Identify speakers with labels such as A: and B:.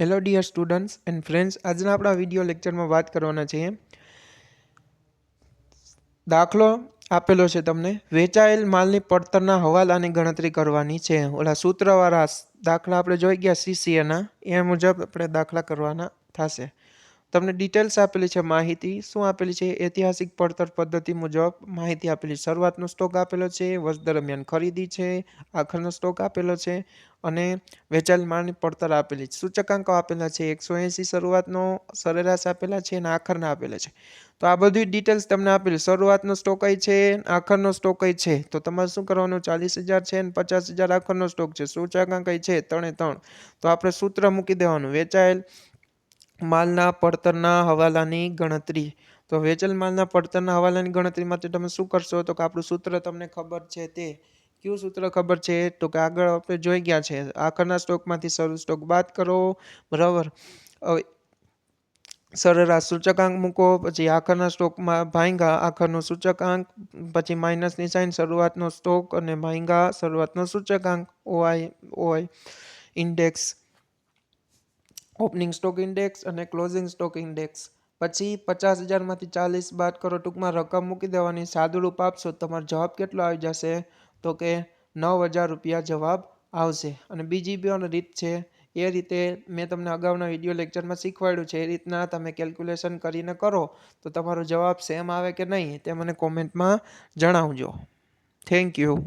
A: Hello dear students and friends આજના આપણા video લેક્ચરમાં વાત કરવાના છીએ. દાખલો આપેલો છે તમને. વેચાયેલ માલની પડતરના હવાલાની ગણતરી કરવાની છે. ઓલા સૂત્રવાળા દાખલા આપણે જોઈ ગયા સીસીએના એ મુજબ આપણે દાખલા કરવાના થશે. તમને ડિટેલ્સ આપેલી છે માહિતી, શું આપેલી છે, ઐતિહાસિક પડતર પદ્ધતિ મુજબ માહિતી આપેલી, શરૂઆતનો સ્ટોક આપેલો છે, વર્ષ દરમિયાન ખરીદી છે, આખરનો સ્ટોક આપેલો છે અને વેચાયેલ માળની પડતર આપેલી છે. સૂચકાંકો આપેલા છે, એકસો એંસી શરૂઆતનો સરેરાશ આપેલા છે અને આખરના આપેલા છે. તો આ બધી ડિટેલ્સ તમને આપેલી. શરૂઆતનો સ્ટોક કઈ છે, આખરનો સ્ટોક કઈ છે? તો તમારે શું કરવાનું? ચાલીસ હજાર છે અને પચાસ હજાર આખરનો સ્ટોક છે. સૂચકાંક કઈ છે? ત્રણે ત્રણ. તો આપણે સૂત્ર મૂકી દેવાનું. વેચાયેલ માલના પડતરના હવાલાની ગણતરી. તો વેચેલ માલના પડતરના હવાલાની ગણતરી માટે તમે શું કરશો? તો કે આપણું સૂત્ર તમને ખબર છે તે. કયું સૂત્ર ખબર છે? તો કે આગળ આપણે જોઈ ગયા છે. આખરના સ્ટોકમાંથી શરૂ સ્ટોક. બાદ કરો. બરાબર. હવે સૂચકાંક મૂકો. પછી આખરના સ્ટોકમાં ભાંગા આખરનો સૂચકાંક. પછી માઇનસની સાઇન શરૂઆતનો સ્ટોક અને ભાંગા શરૂઆતનો સૂચકાંક. O I O I. Index. Opening stock index અને ક્લોઝિંગ સ્ટોક ઇન્ડેક્સ. પછી પચાસ હજારમાંથી ચાલીસ બાદ કરો ટૂંકમાં રકમ મૂકી દેવાની સાદુરૂપ આપશો, તમારો જવાબ કેટલો આવી જશે? તો કે નવ હજાર રૂપિયા જવાબ આવશે. અને બીજી પણ રીત છે, એ રીતે મેં તમને અગાઉના વીડિયો લેક્ચરમાં શીખવાડ્યું છે, એ રીતના તમે કેલ્ક્યુલેશન કરીને કરો, તો તમારો જવાબ સેમ આવે કે નહીં તે મને કોમેન્ટમાં જણાવજો. Thank you.